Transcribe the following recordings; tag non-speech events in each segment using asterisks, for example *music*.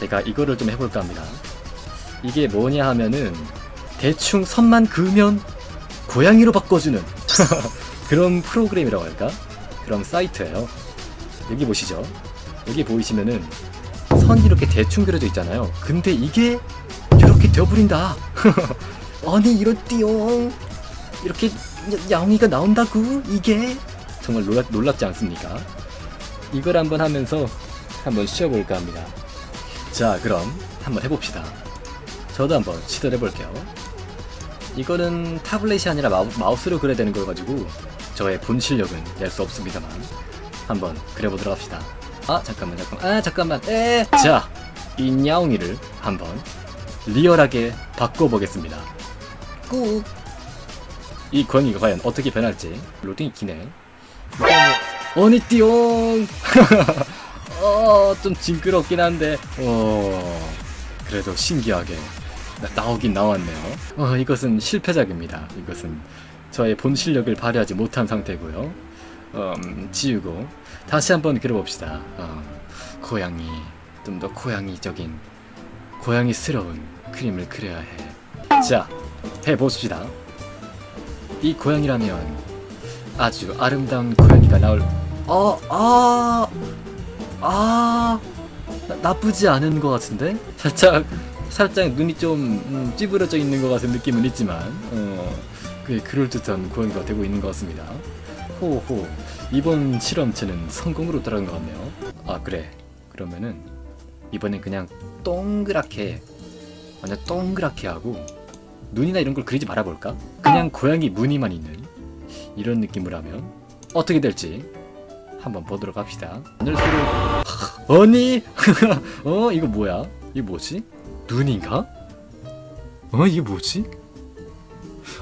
제가 이거를 좀 해볼까 합니다. 이게 뭐냐 하면은 대충 선만 그으면 고양이로 바꿔주는 *laughs* 그런 프로그램이라고 할까? 그런 사이트예요. 여기 보시죠. 여기 보이시면은 선이 이렇게 대충 그려져 있잖아요. 근데 이게 이렇게 되어버린다. *laughs* 아니 이렇디용 이렇게 야- 야옹이가 나온다고 이게 정말 놀랍, 놀랍지 않습니까? 이걸 한번 하면서 한번 쉬어볼까 합니다. 자 그럼 한번 해봅시다. 저도 한번 시도를 해볼게요. 이거는 타블렛이 아니라 마우, 마우 스로 그려야 되는 거여가지고 저의 본 실력은 낼 수 없습니다만 한번 그려보도록 합시다. 아 잠깐만 잠깐만 아 잠깐만 에. 자이 냐옹이를 한번 리얼하게 바꿔보겠습니다. 꾹. 이 고양이가 과연 어떻게 변할지 로딩이 기네. 어니 띠용. *laughs* 어, 좀 징그럽긴 한데, 어, 그래도 신기하게 나, 나오긴 나왔네요. 어, 이것은 실패작입니다. 이것은 저의 본 실력을 발휘하지 못한 상태고요. 음, 지우고 다시 한번 그려봅시다. 어, 고양이, 좀 더 고양이적인, 고양이스러운 그림을 그려야 해. 자, 해봅시다. 이 고양이라면 아주 아름다운 고양이가 나올. 어, 아, 아, 나, 나쁘지 않은 것 같은데? 살짝, 살짝 눈이 좀 음, 찌부러져 있는 것 같은 느낌은 있지만, 어, 꽤 그럴 듯한 고양이가 되고 있는 것 같습니다. 호호, 이번 실험체는 성공으로 돌아간 것 같네요. 아, 그래. 그러면은, 이번엔 그냥 동그랗게, 완전 동그랗게 하고, 눈이나 이런 걸 그리지 말아볼까? 그냥 고양이 무늬만 있는 이런 느낌으로 하면 어떻게 될지 한번 보도록 합시다. 하늘수로 언니, *laughs* 어 이거 뭐야? 이거 뭐지? 눈인가? 어 이게 뭐지?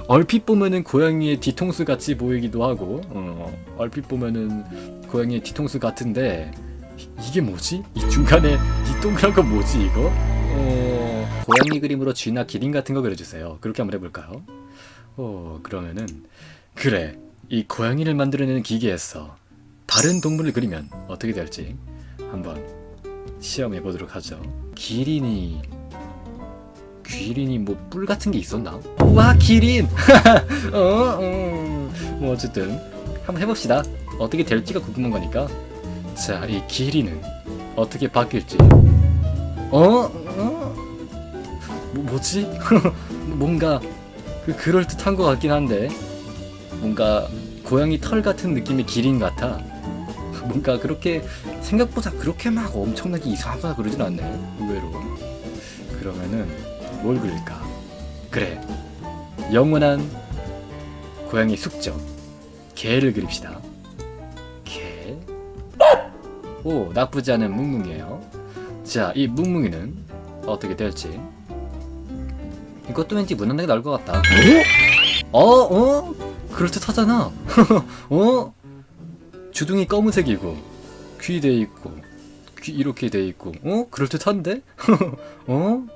얼핏 보면은 고양이의 뒤통수 같이 보이기도 하고, 어 얼핏 보면은 고양이의 뒤통수 같은데 이- 이게 뭐지? 이 중간에 이 동그란 건 뭐지 이거? 어 고양이 그림으로 쥐나 기린 같은 거 그려주세요. 그렇게 한번 해볼까요? 어 그러면은 그래 이 고양이를 만들어내는 기계에서 다른 동물을 그리면 어떻게 될지 한번 시험해 보도록 하죠. 기린이 귀린이 뭐 뿔 같은 게 있었나? 와 기린! *laughs* 어, 음. 뭐 어쨌든 한번 해봅시다. 어떻게 될지가 궁금한 거니까. 자, 이 기린은 어떻게 바뀔지. 어? 어? 뭐, 뭐지? *laughs* 뭔가 그 그럴 듯한 것 같긴 한데 뭔가 고양이 털 같은 느낌의 기린 같아. 뭔가 그렇게 생각보다 그렇게 막 엄청나게 이상하거나 그러진 않네. 의외로. 그러면은 뭘 그릴까? 그래. 영원한 고양이 숙적. 개를 그립시다. 개. 오, 나쁘지 않은 뭉뭉이에요. 자, 이 뭉뭉이는 어떻게 될지. 이것도 왠지 무난하게 나올 것 같다. 어? 어? 그럴듯하잖아. *laughs* 어? 주둥이 검은색이고 귀 돼 있고 귀 이렇게 돼 있고 어? 그럴 듯한데? *laughs* 어?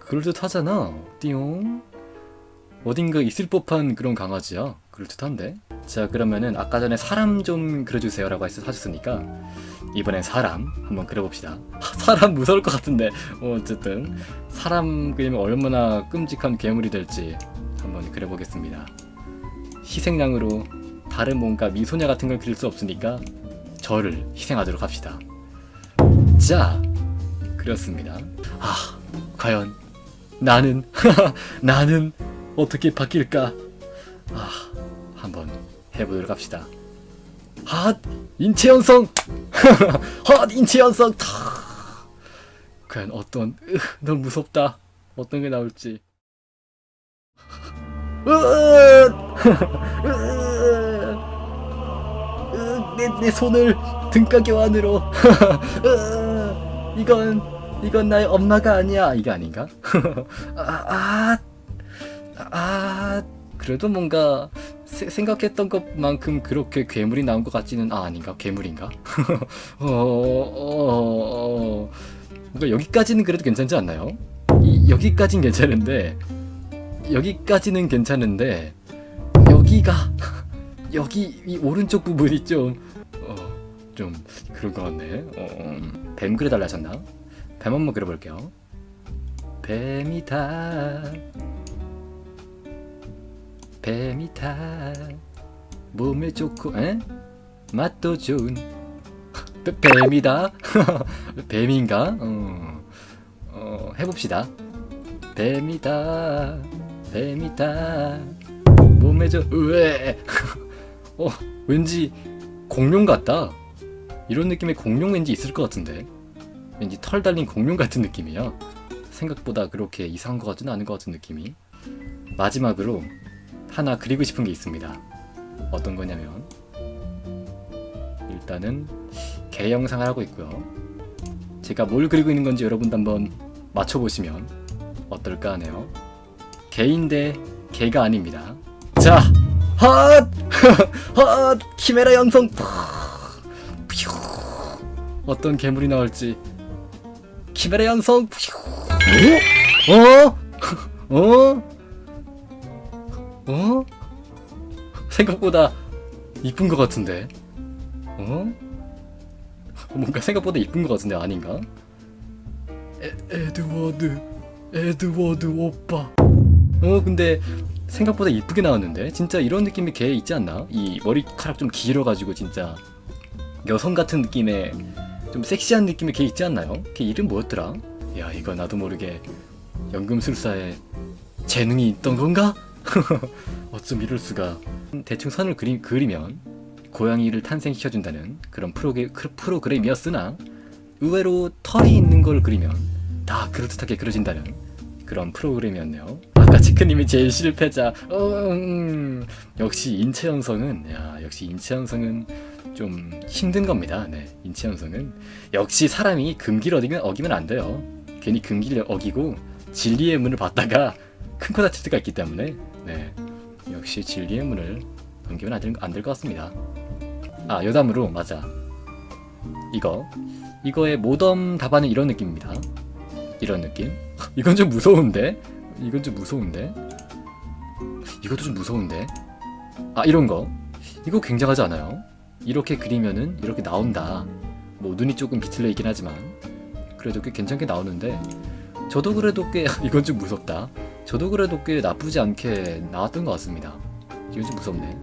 그럴 듯하잖아. 띠용. 어딘가 있을 법한 그런 강아지야. 그럴 듯한데? 자 그러면은 아까 전에 사람 좀 그려주세요라고 했- 하셨으니까 이번엔 사람 한번 그려봅시다. *laughs* 사람 무서울 것 같은데 어, 어쨌든 사람 그리면 얼마나 끔찍한 괴물이 될지 한번 그려보겠습니다. 희생양으로 다른 뭔가 미소녀 같은 걸 그릴 수 없으니까 저를 희생하도록 합시다. 자, 그렸습니다. 아, 과연 나는 *laughs* 나는 어떻게 바뀔까? 아, 한번 해보도록 합시다. 핫 인체 연성, *laughs* 핫 인체 연성. 타. 과연 어떤 으, 너무 무섭다. 어떤 게 나올지. *laughs* 내, 내 손을 등가교 안으로 으, *laughs* 이건 이건 나의 엄마가 아니야 이게 아닌가? *laughs* 아, 아, 아 그래도 뭔가 세- 생각했던 것만큼 그렇게 괴물이 나온 것 같지는 아 아닌가 괴물인가? *laughs* 어, 어, 어, 뭔가 여기까지는 그래도 괜찮지 않나요? 이, 여기까진 괜찮은데 여기까지는 괜찮은데 여기가 여기 이 오른쪽 부분이 좀 어, 좀 그런 것 같네. 어, 음, 뱀 그려달라 하셨나? 뱀 한번 그려볼게요. 뱀이다. 뱀이다. 몸에 좋고, 에? 맛도 좋은 뱀- 뱀이다. *laughs* 뱀인가? 어, 어, 해봅시다. 뱀이다. 뱀이다. 몸에 좋, 으에. *laughs* 어, 왠지 공룡 같다. 이런 느낌의 공룡 왠지 있을 것 같은데. 왠지 털 달린 공룡 같은 느낌이야. 생각보다 그렇게 이상한 것 같지는 않은 것 같은 느낌이. 마지막으로 하나 그리고 싶은 게 있습니다. 어떤 거냐면 일단은 개 영상을 하고 있고요. 제가 뭘 그리고 있는 건지 여러분도 한번 맞춰보시면 어떨까 하네요. 개인데 개가 아닙니다. 자, 핫! 핫! 키메라 연성! 퓨! 어떤 괴물이 나올지 키메라 연성! 퓨! 어? *laughs* 어? 어? 생각보다 이쁜 것 같은데. 어? 뭔가 생각보다 이쁜 것 같은데 아닌가? 에, 에드워드, 에드워드 오빠. 어 근데 생각보다 이쁘게 나왔는데 진짜 이런 느낌의 개 있지 않나? 이 머리카락 좀 길어가지고 진짜 여성 같은 느낌의 좀 섹시한 느낌의 개 있지 않나요? 걔 이름 뭐였더라? 야 이거 나도 모르게 연금술사에 재능이 있던 건가? *laughs* 어쩜 이럴 수가? 대충 선을 그리, 그리면 고양이를 탄생시켜준다는 그런 프로게, 크- 프로그램이었으나 의외로 털이 있는 걸 그리면 다 그럴듯하게 그려진다는 그런 프로그램이었네요. 아까 치크님이 제일 실패자. 어, 음, 역시 인체 형성은 야 역시 인체 형성은 좀 힘든 겁니다. 네, 인체 형성은 역시 사람이 금기를 어기면 어기면 안 돼요. 괜히 금기를 어기고 진리의 문을 받다가 큰 코 다칠 때가 있기 때문에 네 역시 진리의 문을 넘기면 안될 것 같습니다. 아 여담으로 맞아 이거 이거의 모덤 답안은 이런 느낌입니다. 이런 느낌? *laughs* 이건 좀 무서운데? 이건 좀 무서운데? 이것도 좀 무서운데? 아 이런 거 이거 굉장하지 않아요? 이렇게 그리면은 이렇게 나온다. 뭐 눈이 조금 비틀려 있긴 하지만 그래도 꽤 괜찮게 나오는데 저도 그래도 꽤 *laughs* 이건 좀 무섭다. 저도 그래도 꽤 나쁘지 않게 나왔던 것 같습니다. 이건 좀 무섭네.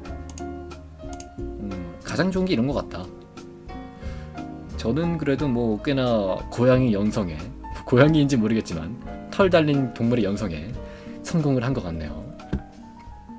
음, 가장 좋은 게 이런 것 같다. 저는 그래도 뭐 꽤나 고양이 연성에 고양이인지 모르겠지만 털 달린 동물의 연성에 성공을 한 것 같네요.